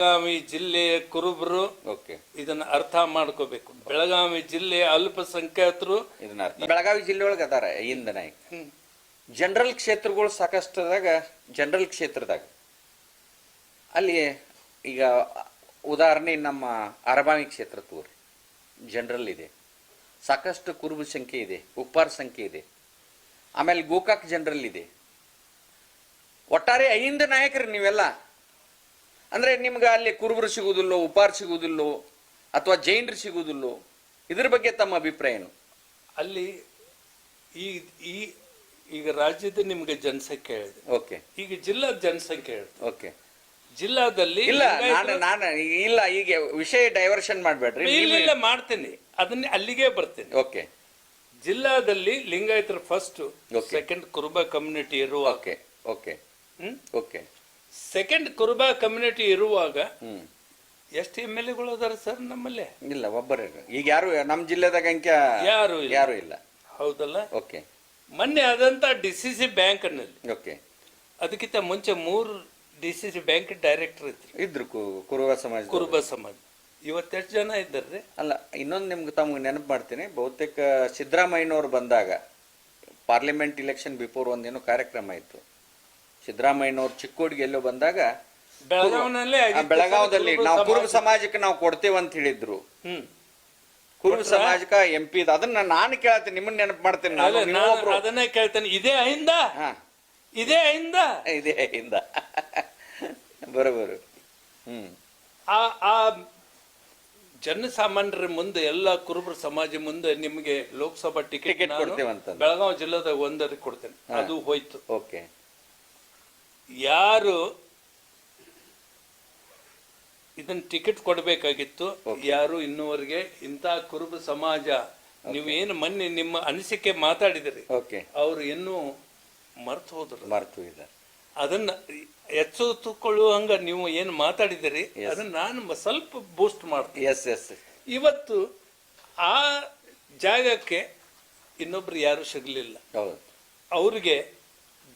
ಬೆಳಗಾವಿ ಜಿಲ್ಲೆಯ ಕುರುಬರು ಇದನ್ನ ಅರ್ಥ ಮಾಡ್ಕೋಬೇಕು. ಬೆಳಗಾವಿ ಜಿಲ್ಲೆ ಅಲ್ಪಸಂಖ್ಯಾತರು ಬೆಳಗಾವಿ ಜಿಲ್ಲೆ ಒಳಗೆ ಅದಾರ ಇಂದನ ನಾಯಕ್ ಜನರಲ್ ಕ್ಷೇತ್ರಗಳು ಸಾಕಷ್ಟದಾಗ ಜನರಲ್ ಕ್ಷೇತ್ರದಾಗ. ಅಲ್ಲಿ ಈಗ ಉದಾಹರಣೆ ನಮ್ಮ ಅರಬಾವಿ ಕ್ಷೇತ್ರ ತೋರಿ. ಜನರಲ್ ಇದೆ. ಸಾಕಷ್ಟು ಕುರುಬ ಸಂಖ್ಯೆ ಇದೆ ಉಪ್ಪಾರ ಸಂಖ್ಯೆ ಇದೆ. ಆಮೇಲೆ ಗೋಕಾಕ್ ಜನರಲ್ ಇದೆ. ಒಟ್ಟಾರೆ ಐದು ನಾಯಕರು ನೀವೆಲ್ಲ. ಅಂದ್ರೆ ನಿಮ್ಗೆ ಅಲ್ಲಿ ಕುರುಬರು ಸಿಗುವುದಿಲ್ಲೋ ಉಪಾರ್ ಸಿಗುವುದಿಲ್ಲೋ ಅಥವಾ ಜೈನರು ಸಿಗುವುದಿಲ್ಲೋ ಇದ್ರ ಬಗ್ಗೆ ತಮ್ಮ ಅಭಿಪ್ರಾಯ ಏನು? ಅಲ್ಲಿ ಈ ಈ ಈಗ ರಾಜ್ಯದ ನಿಮ್ಗೆ ಜನಸಂಖ್ಯೆ ಹೇಳಿದೆ. ಓಕೆ. ಈಗ ಜಿಲ್ಲಾ ಜನಸಂಖ್ಯೆ ಹೇಳಿದೆ. ಓಕೆ. ಜಿಲ್ಲಾದಲ್ಲಿ ಇಲ್ಲ ನಾನು ನಾನು ಇಲ್ಲ ಈಗ ವಿಷಯ ಡೈವರ್ಷನ್ ಮಾಡಬೇಡ್ರಿ. ಇಲ್ಲ ಮಾಡ್ತೀನಿ. ಅದನ್ನೇ ಅಲ್ಲಿಗೆ ಬರ್ತೀನಿ. ಓಕೆ. ಜಿಲ್ಲಾದಲ್ಲಿ ಲಿಂಗಾಯತರು ಫಸ್ಟ್ ಸೆಕೆಂಡ್ ಕುರುಬ ಕಮ್ಯುನಿಟಿ ಇರುವ okay okay. Okay. Second Kuruba community ಇರುವಾಗ ಎಷ್ಟು ಎಂ ಎಲ್ ಎಗಳು ಅದಾರ ಸರ್ ನಮ್ಮಲ್ಲಿ? ಇಲ್ಲ ಒಬ್ಬರೇ ಈಗ ಯಾರು ನಮ್ಮ ಜಿಲ್ಲೆದಾಗ ಅಂಕ ಯಾರು ಯಾರು ಇಲ್ಲ. ಹೌದಲ್ಲ? ಓಕೆ. ಮೊನ್ನೆ ಆದಂತ ಡಿ ಸಿ ಸಿ ಬ್ಯಾಂಕ್ನಲ್ಲಿ ಓಕೆ. ಅದಕ್ಕಿಂತ ಮುಂಚೆ ಮೂರು D C C bank director ಇದ್ರು. ಇದ್ರು ಕು- ಕುರುಬ ಸಮಾಜ ಕುರುಬ ಸಮಾಜ. ಇವತ್ತೆಷ್ಟು ಜನ ಇದ್ದಾರೆ? ಅಲ್ಲ ಇನ್ನೊಂದು ನಿಮ್ಗೆ ತಮ್ಗೆ ನೆನಪು ಮಾಡ್ತೀನಿ. ಬಹುತೇಕ ಸಿದ್ದರಾಮಯ್ಯನವ್ರು ಬಂದಾಗ ಪಾರ್ಲಿಮೆಂಟ್ ಇಲೆಕ್ಷನ್ ಬಿಫೋರ್ ಒಂದೇನೋ ಕಾರ್ಯಕ್ರಮ ಇತ್ತು. ಸಿದ್ದರಾಮಯ್ಯನವ್ರು ಚಿಕ್ಕೋಡಿಗೆ ಎಲ್ಲೋ ಬಂದಾಗ ಆ, ಬೆಳಗಾವದಲ್ಲಿ ನಾವು ಕುರುಬ ಸಮಾಜಕ್ಕೆ ನಾವು ಕೊಡ್ತೇವೆ ಅಂತ ಹೇಳಿದ್ರು. ಹ್ಮ್. ಕುರುಬ ಸಮಾಜಕ ಎಂ ಪಿ ಅದನ್ನ ನಾನು ಕೇಳತ್ತೀನಿ ನಿಮ್ಮನ್ನ ನೆನಪು ಮಾಡ್ತೀನಿ ನಾನು ಅಲ್ಲ. ಅದನ್ನೇ ಕೇಳ್ತೇನೆ. ಇದೇ ಅಹಿಂದ ಹಾ. ಇದೇ ಅಹಿಂದ ಇದೇ ಇಂದ ಬರೋಬರು ಹ್ಮ್. ಆ ಆ ಜನಸಾಮಾನ್ಯರ ಮುಂದೆ ಎಲ್ಲ ಕುರುಬರ ಸಮಾಜ ಮುಂದೆ ನಿಮಗೆ ಲೋಕಸಭಾ ಟಿಕೆಟ್ Ticket ಕೊಡ್ತೇವಂತಂದು. ಬೆಳಗಾವಿ ಜಿಲ್ಲೆದಾಗ ಒಂದರಿಗೆ ಕೊಡ್ತೇನೆ. ಅದು ಹೋಯ್ತು. ಓಕೆ. ಯಾರು ಇದನ್ನ ಟಿಕೆಟ್ ಕೊಡಬೇಕಾಗಿತ್ತು ಯಾರು ಇನ್ನುವರೆಗೆ ಇಂಥ ಕುರುಬ ಸಮಾಜ ನೀವೇನು ಮೊನ್ನೆ ನಿಮ್ಮ ಅನಿಸಿಕೆ ಮಾತಾಡಿದಿರಿ. ಅವರು ಇನ್ನೂ ಮರ್ತು ಹೋದ್ರು. ಮರ್ತು ಇದ್ದಾರೆ ಅದನ್ನ ಎಚ್ಚೆತ್ತುಕೊಳ್ಳುವಂಗ ನೀವು ಏನು ಮಾತಾಡಿದಿರಿ ಅದನ್ನ ನಾನು ಸ್ವಲ್ಪ ಬೂಸ್ಟ್ ಮಾಡ್ತೀನಿ. ಎಸ್ ಎಸ್ ಇವತ್ತು ಆ ಜಾಗಕ್ಕೆ ಇನ್ನೊಬ್ರು ಯಾರು ಸಿಗಲಿಲ್ಲ. ಅವ್ರಿಗೆ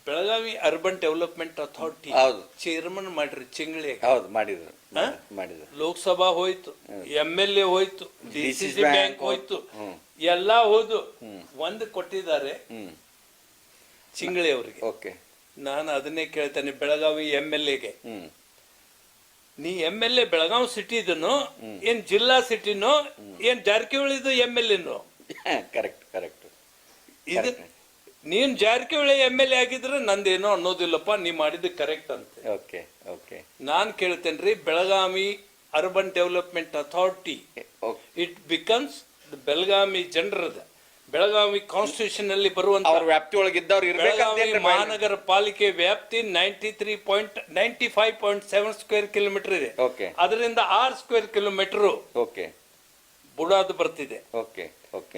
ಬೆಳಗಾವಿ ಅರ್ಬನ್ ಡೆವಲಪ್ಮೆಂಟ್ ಅಥಾರಿಟಿ ಹೌದು. ಚೇರ್ಮನ್ ಮಾಡ್ರಿ ಚಿಂಗ್ಳಿ ಹೌದು ಮಾಡಿದ್ರು ಮಾಡಿದ್ರು ಲೋಕಸಭಾ ಹೋಯ್ತು ಎಂ ಎಲ್ ಎ ಹೋಯ್ತು ಡಿ ಸಿ ಸಿ ಬ್ಯಾಂಕ್ ಹೋಯ್ತು. ಎಲ್ಲಾ ಹೋದು ಒಂದ್ ಕೊಟ್ಟಿದ್ದಾರೆ ಚಿಂಗ್ಳಿ ಅವ್ರಿಗೆ ಓಕೆ. ನಾನು ಅದನ್ನೇ ಕೇಳ್ತೇನೆ ಬೆಳಗಾವಿ ಎಂ ಎಲ್ ಎಗೆ ನೀ ಎಂ ಎಲ್ ಎ ಬೆಳಗಾವಿ ಸಿಟಿದನು ಏನ್ ಜಿಲ್ಲಾ ಸಿಟಿನೋ ಏನ್ ಜಾರಕಿಹೊಳಿದು ಎಂ ಎಲ್ ಎನು ಕರೆಕ್ಟ್ ಕರೆಕ್ಟ್. ಇದು ನೀನ್ ಜಾರಕಿಹೊಳಿ ಎಂ ಎಲ್ ಎ ಆಗಿದ್ರೆ ನಂದೇನೋ ಅನ್ನೋದಿಲ್ಲಪ್ಪ ನೀ ಮಾಡಿದ್ದು ಕರೆಕ್ಟ್ ಅಂತ. ಓಕೆ ಓಕೆ ನಾನ್ ಕೇಳ್ತೇನ್ರಿ Belagavi urban development authority it becomes Belagavi ಜನರದ Belagavi constitution ಅಲ್ಲಿ ಬರುವಂತ ವ್ಯಾಪ್ತಿ ಒಳಗೆ ಇದ್ದವ್ರು ಬೆಳಗಾವಿ ಮಹಾನಗರ ಪಾಲಿಕೆ ವ್ಯಾಪ್ತಿ ninety three point ninety five point seven square kilometre ಇದೆ ಅದರಿಂದ ಆರ್ ಸ್ಕ್ವೇರ್ ಕಿಲೋಮೀಟರ್ ಓಕೆ ಬುಡಾದು ಬರ್ತಿದೆ. ಓಕೆ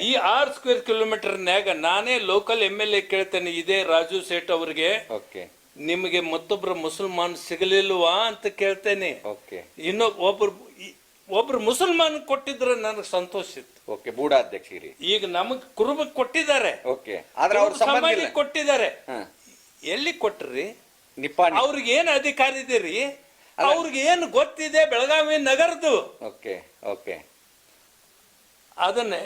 ಈ ಆರ್ ಸ್ಕ್ವೇರ್ ಕಿಲೋಮೀಟರ್ನ್ಯಾಗ ನಾನೇ ಲೋಕಲ್ ಎಂ ಎಲ್ ಎ ಕೇಳ್ತೇನೆ. ಇದೇ ರಾಜು ಸೇಠ್ ಅವರಿಗೆ. ಓಕೆ ನಿಮಗೆ ಮತ್ತೊಬ್ರು ಮುಸಲ್ಮಾನ್ ಸಿಗಲಿಲ್ವಾ ಅಂತ ಕೇಳ್ತೇನೆ. ಓಕೆ ಇನ್ನು ಒಬ್ರು ಒಬ್ರು ಮುಸಲ್ಮಾನ್ ಕೊಟ್ಟಿದ್ರೆ ನನಗೆ ಸಂತೋಷ ಇತ್ತು. ಓಕೆ ಬೂಡ ಅಧ್ಯಕ್ಷರಿ ಈಗ ನಮಗ್ ಕುರುಬ ಕೊಟ್ಟಿದ್ದಾರೆ. ಓಕೆ ಆದ್ರೆ ಅವ್ರ ಇಲ್ಲ. ಕೊಟ್ಟಿದ್ದಾರೆ. ಹಾ. ಎಲ್ಲಿ ಕೊಟ್ರಿ? ನಿಪ್ಪಾಣಿ. ಅವ್ರಿಗೆ ಏನ್ ಅಧಿಕಾರ ಇದೀರಿ ಅವ್ರಿಗೆ ಏನ್ ಗೊತ್ತಿದೆ? ಬೆಳಗಾವಿ ನಗರದ್ದು ಓಕೆ ಓಕೆ ಅದನ್ನೇ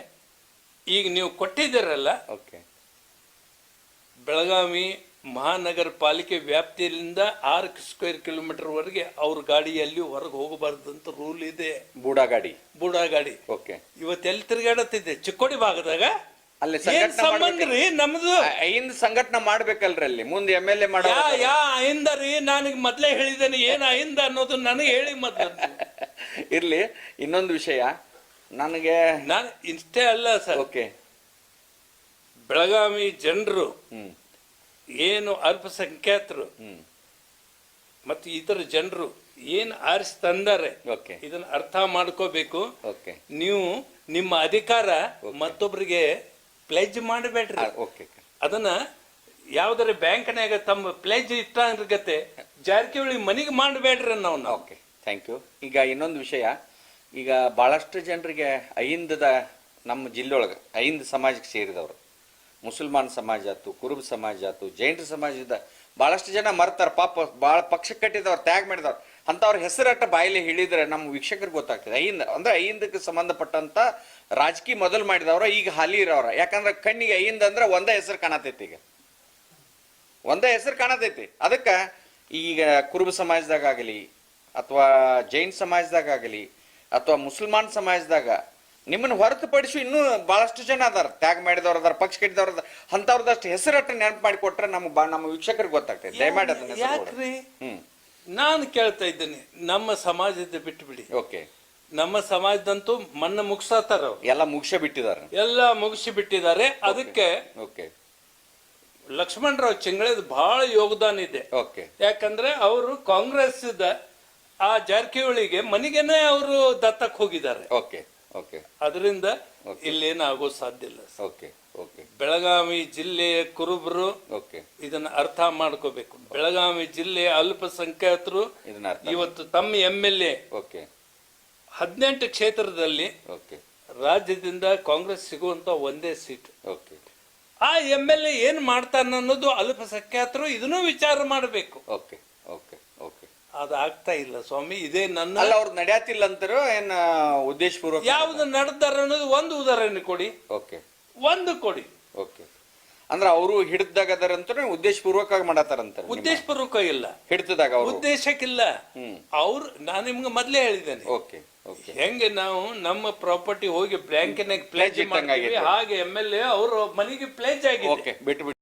ಈಗ ನೀವು ಕೊಟ್ಟಿದ್ದೀರಲ್ಲ ಓಕೆ. ಬೆಳಗಾವಿ ಮಹಾನಗರ ಪಾಲಿಕೆ ವ್ಯಾಪ್ತಿಯಿಂದ ಆರು ಸ್ಕ್ವೇರ್ ಕಿಲೋಮೀಟರ್ ವರೆಗೆ ಅವ್ರ ಗಾಡಿಯಲ್ಲಿ ಹೊರಗೆ ಹೋಗಬಾರ್ದು ಅಂತ ರೂಲ್ ಇದೆ. ಬೂಡಾ ಗಾಡಿ. ಬೂಡಾ ಗಾಡಿ. ಓಕೆ. ಇವತ್ತು ಎಲ್ಲಿ ತಿರುಗಾಡತ್ತಿದೆ ಚಿಕ್ಕೋಡಿ ಭಾಗದಾಗ? ಅಲ್ಲಿ ಏನ್ ಸಂಬಂಧ ರೀ ನಮ್ದು? ಐನ್ ಸಂಘಟನೆ ಮಾಡ್ಬೇಕಲ್ರಿ ಅಲ್ಲಿ. ಮುಂದೆ ಎಂ ಎಲ್ ಎ ಮಾಡೋ ಯಾ ಯಾ ಅಹಿಂದ ರೀ ನನಗೆ ಮೊದಲೇ ಹೇಳಿದ್ದೇನೆ. ಏನ್ ಅಹಿಂದ ಅನ್ನೋದು ನನಗೆ ಹೇಳಿ ಮೊದಲು. ಇರ್ಲಿ ಇನ್ನೊಂದು ವಿಷಯ. ನನಗೆ ನಾನು ಇಷ್ಟೇ ಅಲ್ಲ ಸರ್. ಓಕೆ. ಬೆಳಗಾವಿ ಜನರು ಏನು ಅಲ್ಪಸಂಖ್ಯಾತರು ಮತ್ತು ಇತರ ಜನರು ಏನು ಆರಿಸಿ ತಂದಾರೆ ಇದನ್ನ ಅರ್ಥ ಮಾಡ್ಕೋಬೇಕು. ಓಕೆ. ನೀವು ನಿಮ್ಮ ಅಧಿಕಾರ ಮತ್ತೊಬ್ಬರಿಗೆ ಪ್ಲೆಜ್ ಮಾಡಬೇಡ್ರಿ. ಓಕೆ. ಅದನ್ನ ಯಾವ್ದಾರ ಬ್ಯಾಂಕ್ನಾಗ ತಮ್ಮ ಪ್ಲೆಜ್ ಇಟ್ಟಾಗತ್ತೆ ಜಾರಕಿಹೊಳಿ ಮನೆಗೆ ಮಾಡಬೇಡ್ರಿ ನಾವು ನಾವು ಓಕೆ. ಥ್ಯಾಂಕ್ ಯು ಈಗ ಇನ್ನೊಂದು ವಿಷಯ. ಈಗ ಭಾಳಷ್ಟು ಜನರಿಗೆ ಐಂದದ ನಮ್ಮ ಜಿಲ್ಲೆಯೊಳಗೆ, ಅಹಿಂದ ಸಮಾಜಕ್ಕೆ ಸೇರಿದವರು. ಮುಸಲ್ಮಾನ್ ಸಮಾಜ ಆಯ್ತು, ಕುರುಬ ಸಮಾಜ ಆಯ್ತು ಜೈನರ ಸಮಾಜದ ಭಾಳಷ್ಟು ಜನ ಮರ್ತಾರೆ. ಪಾಪ ಭಾಳ ಪಕ್ಷ ಕಟ್ಟಿದವ್ರು, ತ್ಯಾಗ ಮಾಡಿದವ್ರು. ಅಂಥವ್ರ ಹೆಸರಟ್ಟ ಬಾಯಲ್ಲಿ ಹೇಳಿದರೆ ನಮ್ಮ ವೀಕ್ಷಕರಿಗೆ ಗೊತ್ತಾಗ್ತದೆ. ಐಂದ ಅಂದ್ರೆ ಐಂದಕ್ಕೆ ಸಂಬಂಧಪಟ್ಟಂಥ ರಾಜಕೀಯ ಮೊದಲು ಮಾಡಿದವ್ರ, ಈಗ ಹಾಲಿ ಇರೋರ ಯಾಕಂದ್ರೆ ಕಣ್ಣಿಗೆ ಐಂದ ಅಂದ್ರೆ ಒಂದೇ ಹೆಸರು ಕಾಣತೈತಿ ಈಗ. ಒಂದೇ ಹೆಸರು ಕಾಣತೈತಿ. ಅದಕ್ಕೆ ಈಗ ಕುರುಬ ಆಗಲಿ ಅಥವಾ ಜೈನ್ ಆಗಲಿ ಅಥವಾ ಮುಸಲ್ಮಾನ್ ಸಮಾಜದಾಗ ನಿಮ್ಮನ್ನ ಹೊರತುಪಡಿಸಿ ಇನ್ನೂ ಬಹಳಷ್ಟು ಜನ ಅದಾರ. ತ್ಯಾಗ ಮಾಡಿದವ್ರ ಅದಾರ ಪಕ್ಷ ಕಟ್ಟಿದವ್ರ ಅದಾರ. ಅಂಥವ್ರದಷ್ಟು ಹೆಸರಟ್ಟು ನೆನಪು ಮಾಡಿ ಕೊಟ್ರೆ ನಮ್ಮ ನಮ್ಮ ವೀಕ್ಷಕರಿಗೆ ಗೊತ್ತಾಗ್ತದೆ. ದಯಮಾಡಿ ಅದನ್ನ. ಯಾಕ್ರಿ? ನಾನು ಕೇಳ್ತಾ ಇದ್ದೇನೆ ನಮ್ಮ ಸಮಾಜದ ಬಿಟ್ಟು ಬಿಡಿ ಓಕೆ. ನಮ್ಮ ಸಮಾಜದಂತೂ ಮಣ್ಣ ಮುಗಿಸತಾರ ಎಲ್ಲ ಮುಗಿಸ ಬಿಟ್ಟಿದ್ದಾರೆ. ಎಲ್ಲ ಮುಗಿಸಿ ಬಿಟ್ಟಿದ್ದಾರೆ. ಅದಕ್ಕೆ ಓಕೆ. ಲಕ್ಷ್ಮಣರಾವ್ ಚಿಂಗಳದ ಬಹಳ ಯೋಗದಾನ ಇದೆ. ಓಕೆ. ಯಾಕಂದ್ರೆ ಅವರು ಕಾಂಗ್ರೆಸ್ ಆ ಜಾರಕಿಹೊಳಿಗೆ ಮನೆಗೆನೆ ಅವರು ದತ್ತಕ್ಕೆ ಹೋಗಿದ್ದಾರೆ. Okay okay. ಅದರಿಂದ ಇಲ್ಲೇನಾಗೋ ಸಾಧ್ಯ ಇಲ್ಲ ಓಕೆ ಓಕೆ. ಬೆಳಗಾವಿ ಜಿಲ್ಲೆಯ ಕುರುಬರು ಓಕೆ. ಇದನ್ನ ಅರ್ಥ ಮಾಡ್ಕೋಬೇಕು. ಬೆಳಗಾವಿ ಜಿಲ್ಲೆಯ ಅಲ್ಪಸಂಖ್ಯಾತರು ಇವತ್ತು ತಮ್ಮ ಎಂ ಎಲ್ ಎ ಓಕೆ. ಹದಿನೆಂಟು ಕ್ಷೇತ್ರದಲ್ಲಿ ಓಕೆ. ರಾಜ್ಯದಿಂದ ಕಾಂಗ್ರೆಸ್ ಸಿಗುವಂತ ಒಂದೇ ಸೀಟ್. ಓಕೆ. ಆ ಎಂ ಎಲ್ ಎ ಏನ್ ಮಾಡ್ತಾನ ಅನ್ನೋದು ಅಲ್ಪಸಂಖ್ಯಾತರು ಇದನ್ನೂ ವಿಚಾರ ಮಾಡಬೇಕು. ಓಕೆ. ಅದು ಆಗ್ತಾ ಇಲ್ಲ ಸ್ವಾಮಿ. ಇದೇ ನನ್ನ ಅಲ್ಲ ಅವ್ರು ನಡೆಯತಿಲ್ಲ ಅಂತಾರೋ ಏನ್ ಉದ್ದೇಶಪೂರ್ವಕ ಯಾವ್ದು ನಡೆದಾರ ಅನ್ನೋದು ಒಂದು ಉದಾಹರಣೆ ಕೊಡಿ. ಓಕೆ. ಒಂದು ಕೊಡಿ. ಓಕೆ. ಅಂದ್ರೆ ಅವರು ಹಿಡಿದಾಗ ಅದರಂತ ಉದ್ದೇಶಪೂರ್ವಕವಾಗಿ ಮಾಡತ್ತಾರಂತ ಉದ್ದೇಶಪೂರ್ವಕ ಇಲ್ಲ. ಹಿಡಿತದಾಗ ಅವರು? ಉದ್ದೇಶಕ್ಕಿಲ್ಲ. ಅವ್ರು ನಾನು ನಿಮ್ಗೆ ಮೊದ್ಲೇ ಹೇಳಿದ್ದೇನೆ. Okay okay. ಹೆಂಗೆ ನಾವು ನಮ್ಮ ಪ್ರಾಪರ್ಟಿ ಹೋಗಿ ಬ್ಯಾಂಕಿನಾಗ ಪ್ಲೇಜ್ ಹಾಗೆ ಎಂ ಎಲ್ ಎ ಅವರು ಮನೆಗೆ ಪ್ಲೇಜ್ ಆಗಿ ಓಕೆ ಬಿಟ್ಟು ಬಿಟ್ಟು